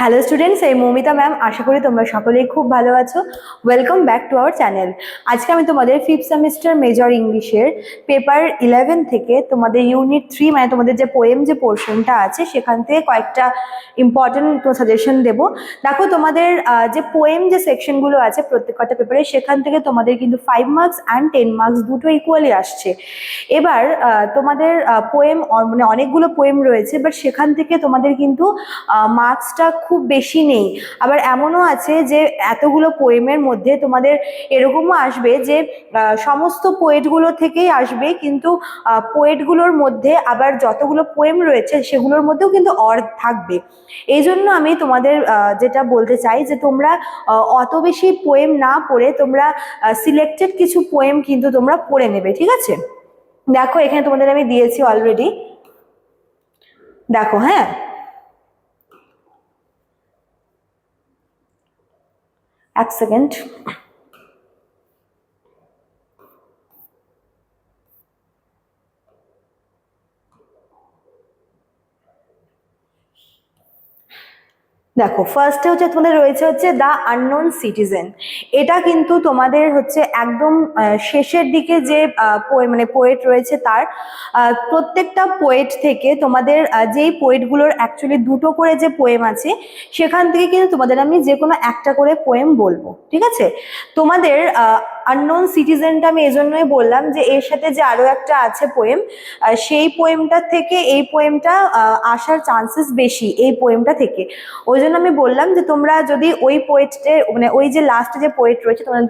Hello students এই Moumita ma'am আশা করি তোমরা সকলেই খুব ভালো আছো। Welcome back to our channel আজকে আমি তোমাদের ফিফথ সেমিস্টার মেজর ইংলিশের পেপার ইলেভেন থেকে তোমাদের ইউনিট থ্রি মানে তোমাদের যে পোয়েম যে পোর্শনটা আছে, সেখান থেকে কয়েকটা ইম্পর্টেন্ট সাজেশন দেবো। দেখো তোমাদের যে পোয়েম যে সেকশনগুলো আছে প্রত্যেক কটা পেপারে সেখান থেকে তোমাদের কিন্তু five marks and ten marks দুটো ইকুয়ালি আসছে। এবার তোমাদের পোয়েম মানে অনেকগুলো পোয়েম রয়েছে বাট সেখান থেকে তোমাদের কিন্তু মার্কসটা খুব বেশি নেই। আবার এমনও আছে যে এতগুলো পোয়েমের মধ্যে তোমাদের এরকমও আসবে যে সমস্ত পোয়েটগুলো থেকেই আসবে কিন্তু পোয়েটগুলোর মধ্যে আবার যতগুলো পোয়েম রয়েছে সেগুলোর মধ্যেও কিন্তু অর থাকবে। এই জন্য আমি তোমাদের যেটা বলতে চাই যে তোমরা অত বেশি পোয়েম না পড়ে তোমরা সিলেক্টেড কিছু পোয়েম কিন্তু তোমরা পড়ে নেবে, ঠিক আছে? দেখো এখানে তোমাদের আমি দিয়েছি অলরেডি দেখো হ্যাঁ? এক সেকেন্ড দেখো ফার্স্টে হচ্ছে তোমাদের রয়েছে হচ্ছে দ্য আননোন সিটিজেন এটা কিন্তু তোমাদের হচ্ছে একদম শেষের দিকে যে মানে পোয়েট রয়েছে তার প্রত্যেকটা পোয়েট থেকে তোমাদের যেই পোয়েটগুলোর অ্যাকচুয়ালি দুটো করে যে পোয়েম আছে, সেখান থেকে কিন্তু তোমাদের আমি যে কোনো একটা করে পোয়েম বলব, ঠিক আছে? তোমাদের আননোন সিটিজেনটা আমি এজন্যই বললাম যে এর সাথে যে আরও একটা আছে পোয়েম সেই পোয়েমটা থেকে এই পোয়েমটা আসার চান্সেস বেশি এই পোয়েমটা থেকে। ওই জন্য আমি বললাম যে তোমরা যদি ওই পোয়েটে মানে ওই যে লাস্টে যে পোয়েট রয়েছে, তোমরা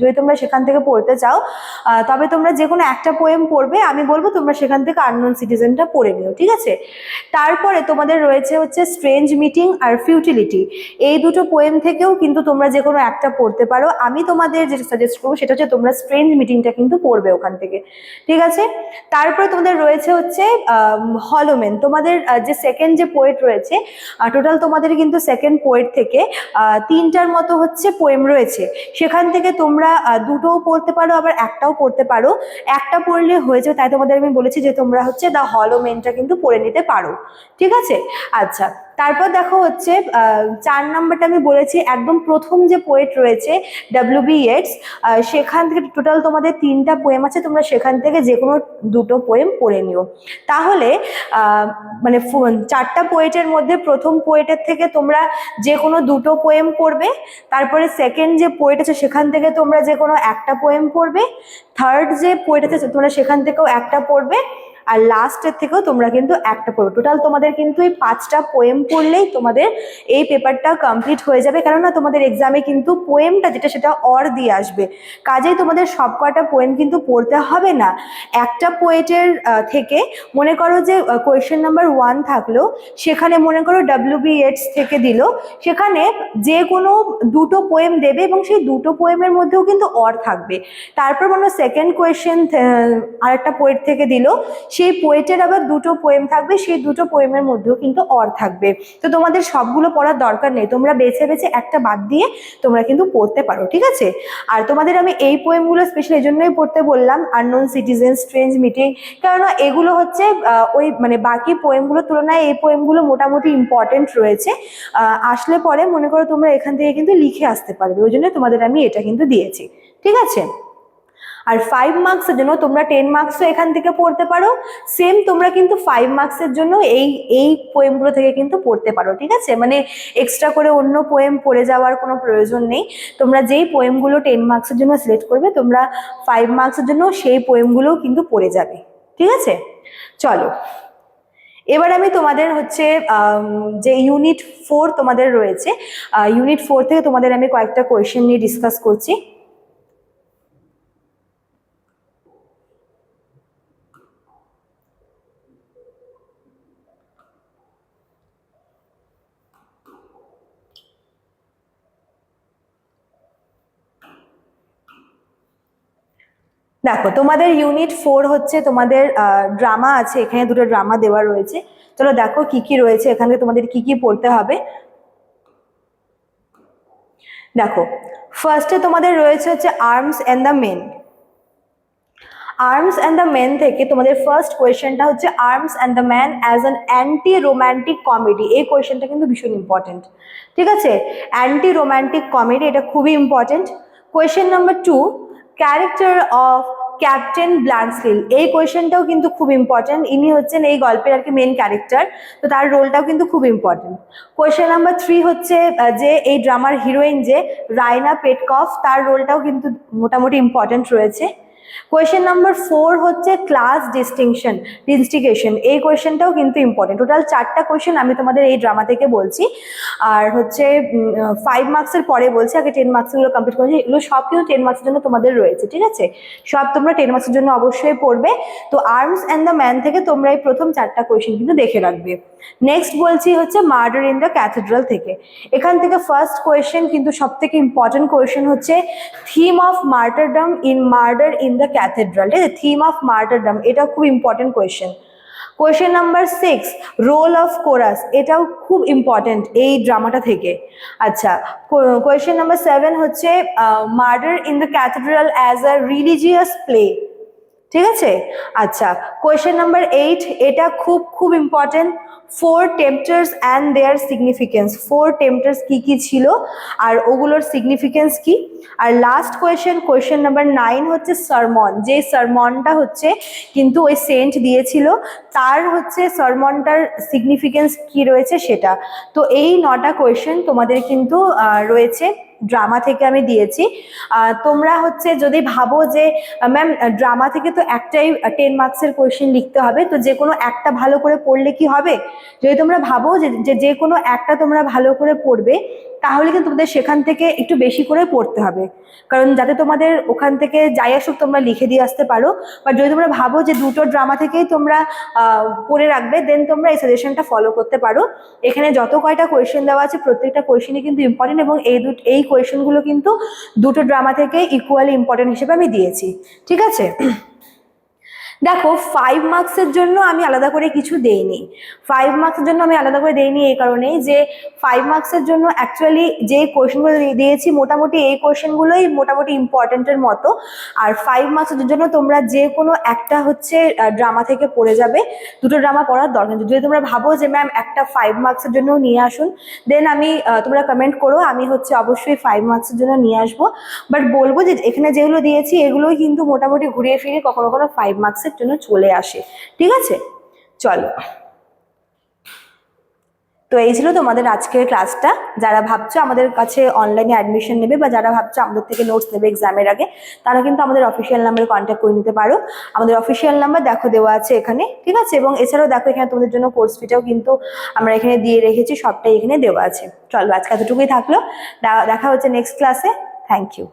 যদি তোমরা সেখান থেকে পড়তে চাও তবে তোমরা যে কোনো একটা পোয়েম পড়বে, আমি বলব তোমরা সেখান থেকে আননোন সিটিজেনটা পড়ে নিও, ঠিক আছে? তারপরে তোমাদের রয়েছে হচ্ছে স্ট্রেঞ্জ মিটিং আর ফিউটিলিটি এই দুটো পোয়েম থেকেও কিন্তু তোমরা যে কোনো একটা পড়তে পারো। আমি তোমাদের যেটা সাজেস্ট করব সেটা হচ্ছে তোমরা স্ট্রেঞ্জ মিটিংটা কিন্তু পড়বে ওখান থেকে। ঠিক আছে? তারপরে তোমাদের রয়েছে হচ্ছে হলোমেন তোমাদের যে সেকেন্ড যে পোয়েট রয়েছে টোটাল তোমাদের কিন্তু সেকেন্ড পোয়েট থেকে তিনটার মতো হচ্ছে পোয়েম রয়েছে। সেখান থেকে তোমরা দুটোও পড়তে পারো, আবার একটাও পড়তে পারো। একটা পড়লে হয়ে হয়েছে, তাই তোমাদের আমি বলেছি যে তোমরা হচ্ছে দ্য হলোমেনটা কিন্তু পড়ে নিতে পারো। ঠিক আছে? আচ্ছা। তারপর দেখো হচ্ছে চার নাম্বারটা আমি বলেছি, একদম প্রথম যে পোয়েট রয়েছে ডাব্লিউ বি এটস সেখান থেকে টোটাল তোমাদের তিনটা পোয়েম আছে, তোমরা সেখান থেকে যে কোনো দুটো পোয়েম পড়ে নিও। তাহলে মানে চারটা পোয়েটের মধ্যে প্রথম পোয়েটের থেকে তোমরা যে কোনো দুটো পোয়েম পড়বে, তারপরে সেকেন্ড যে পোয়েট আছে, সেখান থেকে তোমরা যে কোনো একটা পোয়েম পড়বে থার্ড যে পোয়েট আছে, তোমরা সেখান থেকেও একটা পড়বে আর লাস্টের থেকেও তোমরা কিন্তু একটা পড়বে টোটাল তোমাদের কিন্তু এই পাঁচটা পোয়েম পড়লেই তোমাদের এই পেপারটা কমপ্লিট হয়ে যাবে। কেননা তোমাদের এক্সামে কিন্তু পোয়েমটা যেটা, সেটা অর দিয়ে আসবে। কাজেই তোমাদের সব কটা পোয়েম কিন্তু পড়তে হবে না। একটা পোয়েটের থেকে মনে করো যে কোয়েশ্চেন নাম্বার ওয়ান থাকল, সেখানে মনে করো ডাব্লিউ বি থেকে দিল। সেখানে যে কোনো দুটো পোয়েম দেবে এবং সেই দুটো পোয়েমের মধ্যেও কিন্তু অর থাকবে। তারপর মনে সেকেন্ড কোয়েশ্চেন আরেকটা পোয়েট থেকে দিল সেই পোয়েটের আবার দুটো পোয়েম থাকবে, সেই দুটো পোয়েমের মধ্যেও কিন্তু অর থাকবে। তো তোমাদের সবগুলো পড়ার দরকার নেই, তোমরা বেছে বেছে একটা বাদ দিয়ে তোমরা কিন্তু পড়তে পারো, ঠিক আছে? আর তোমাদের আমি এই পোয়েমগুলো স্পেশাল এই জন্যই পড়তে বললাম আননোন সিটিজেন স্ট্রেঞ্জ মিটিং কেননা এগুলো হচ্ছে ওই মানে বাকি পোয়েমগুলোর তুলনায় এই পোয়েমগুলো মোটামুটি ইম্পর্টেন্ট রয়েছে। আসলে পরে মনে করো তোমরা এখান থেকে কিন্তু লিখে আসতে পারবে, ওই জন্য তোমাদের আমি এটা কিন্তু দিয়েছি, ঠিক আছে? আর ফাইভ মার্কসের জন্য তোমরা টেন মার্কসও এখান থেকে পড়তে পারো। সেম তোমরা কিন্তু ফাইভ মার্কসের জন্য এই এই পোয়েমগুলো থেকে কিন্তু পড়তে পারো, ঠিক আছে? মানে এক্সট্রা করে অন্য পোয়েম পড়ে যাওয়ার কোনো প্রয়োজন নেই। তোমরা যেই পোয়েমগুলো টেন মার্কসের জন্য সিলেক্ট করবে, তোমরা ফাইভ মার্কসের জন্য সেই পোয়েমগুলোও কিন্তু পড়ে যাবে, ঠিক আছে? চলো। এবার আমি তোমাদের হচ্ছে যে ইউনিট ফোর তোমাদের রয়েছে ইউনিট ফোর থেকে তোমাদের আমি কয়েকটা কোয়েশ্চেন নিয়ে ডিসকাস করছি। দেখো, তোমাদের ইউনিট ফোর হচ্ছে তোমাদের ড্রামা আছে, এখানে দুটো ড্রামা দেওয়া রয়েছে। চলো দেখো কি কি রয়েছে, এখানে তোমাদের কি কি পড়তে হবে। দেখো ফার্স্টে তোমাদের রয়েছে হচ্ছে arms and the men arms and the men থেকে তোমাদের ফার্স্ট কোয়েশ্চেনটা হচ্ছে arms and the man as an anti romantic comedy এই কোয়েশ্চেনটা কিন্তু ভীষণ ইম্পর্টেন্ট ঠিক আছে? অ্যান্টি রোম্যান্টিক কমেডি এটা খুবই important question number two character of captain Bluntschli এই কোয়েশনটাও কিন্তু খুব ইম্পর্টেন্ট ইনি হচ্ছেন এই গল্পের আর কি মেন ক্যারেক্টার তো তার রোলটাও কিন্তু খুব ইম্পর্টেন্ট কোয়েশন নাম্বার থ্রি হচ্ছে যে এই ড্রামার হিরোইন যে রায়না পেটকফ, তার রোলটাও কিন্তু মোটামুটি ইম্পর্টেন্ট রয়েছে। কোয়েশ্চেন নাম্বার ফোর হচ্ছে ক্লাস ডিস্টিংশন ডিস্টিগেশন এই কোয়েশ্চেনটাও কিন্তু ইম্পর্টেন্ট টোটাল চারটা কোয়েশ্চেন আমি তোমাদের এই ড্রামা থেকে বলছি। আর হচ্ছে ফাইভ মার্কসের পরে বলছি, আগে টেন মার্কসগুলো কমপ্লিট করেছি। এগুলো সব কিন্তু টেন মার্কসের জন্য তোমাদের রয়েছে, ঠিক আছে? সব তোমরা টেন মার্কসের জন্য অবশ্যই পড়বে। তো আর্মস অ্যান্ড দ্য ম্যান থেকে তোমরা এই প্রথম চারটা কোয়েশ্চেন কিন্তু দেখে রাখবে। নেক্সট বলছি হচ্ছে মার্ডার ইন দ্য ক্যাথেড্রাল থেকে। এখান থেকে ফার্স্ট কোয়েশ্চেন কিন্তু সব থেকে ইম্পর্টেন্ট কোয়েশ্চেন হচ্ছে theme of martyrdom in murder in the cathedral ঠিক আছে থিম অফ মার্টারডাম এটা খুব important question question number six role of chorus এটাও খুব ইম্পর্টেন্ট এই ড্রামাটা থেকে। আচ্ছা কোয়েশ্চেন নাম্বার সেভেন হচ্ছে murder in the cathedral as a religious play ঠিক আছে? আচ্ছা কোয়েশ্চেন নাম্বার এইট এটা খুব খুব important four tempters and their significance four tempters কি কি ছিল? আর ওগুলোর সিগনিফিকেন্স কি? আর last question question number nine হচ্ছে সারমন যে সারমনটা হচ্ছে, কিন্তু ওই সেন্ট দিয়েছিল, তার হচ্ছে সারমনটার সিগনিফিকেন্স কি রয়েছে সেটা? তো এই নটা কোয়েশ্চেন তোমাদের কিন্তু রয়েছে। ড্রামা থেকে আমি দিয়েছি। তোমরা হচ্ছে যদি ভাবো যে ম্যাম ড্রামা থেকে তো একটাই টেন মার্কসের কোয়েশ্চেন লিখতে হবে। তো যে কোনো একটা ভালো করে পড়লে কি হবে? যদি তোমরা ভাবো যে, যে- কোনো একটা তোমরা ভালো করে পড়বে তাহলে কিন্তু তোমাদের সেখান থেকে একটু বেশি করে পড়তে হবে। কারণ যাতে তোমাদের ওখান থেকে যাই আসুক তোমরা লিখে দিয়ে আসতে পারো। বা যদি তোমরা ভাবো যে দুটো ড্রামা থেকেই তোমরা পড়ে রাখবে দেন তোমরা এই সাজেশনটা ফলো করতে পারো। এখানে যত কয়টা কোয়েশ্চেন দেওয়া আছে, প্রত্যেকটা কোয়েশ্চেনই কিন্তু ইম্পর্টেন্ট এবং এই দুটো, এই কোয়েশ্চেনগুলো কিন্তু দুটো ড্রামা থেকে ইকুয়ালি ইম্পর্টেন্ট হিসেবে আমি দিয়েছি। ঠিক আছে? দেখো ফাইভ মার্কসের জন্য আমি আলাদা করে কিছু দেইনি। ফাইভ মার্কসের জন্য আমি আলাদা করে দেইনি এই কারণেই যে ফাইভ মার্কসের জন্য অ্যাকচুয়ালি যে কোয়েশনগুলো দিয়েছি, মোটামুটি এই কোয়েশনগুলোই মোটামুটি ইম্পর্টেন্টের মতো। আর ফাইভ মার্কসের জন্য তোমরা যে কোনো একটা হচ্ছে ড্রামা থেকে পড়ে যাবে। দুটো ড্রামা পড়ার দরকার। যদি তোমরা ভাবো যে ম্যাম একটা ফাইভ মার্কসের জন্য নিয়ে আসুন দেন আমি তোমরা কমেন্ট করো। আমি হচ্ছে অবশ্যই ফাইভ মার্কসের জন্য নিয়ে আসব। বাট বলব যে, এখানে যেগুলো দিয়েছি, এগুলোই কিন্তু মোটামুটি ঘুরিয়ে ফিরিয়ে কখনো কখনো ফাইভ মার্কসের জন্য চলে আসে। ঠিক আছে? চলো। তো এই ছিল তোমাদের আজকের ক্লাসটা। যারা ভাবছ আমাদের কাছে অনলাইনে অ্যাডমিশন নেবে বা যারা ভাবছ আমাদের থেকে নোটস নেবে এক্সামের আগে, তারা কিন্তু আমাদের অফিসিয়াল নাম্বারে কন্ট্যাক্ট করে নিতে পারো। আমাদের অফিসিয়াল নাম্বার দেখো দেওয়া আছে এখানে, ঠিক আছে? এবং এছাড়াও দেখো এখানে তোমাদের জন্য কোর্স ফিটাও কিন্তু আমরা এখানে দিয়ে রেখেছি, সবটাই এখানে দেওয়া আছে। চলো, আজকে এতটুকুই থাকল। দেখা হচ্ছে নেক্সট ক্লাসে থ্যাংক ইউ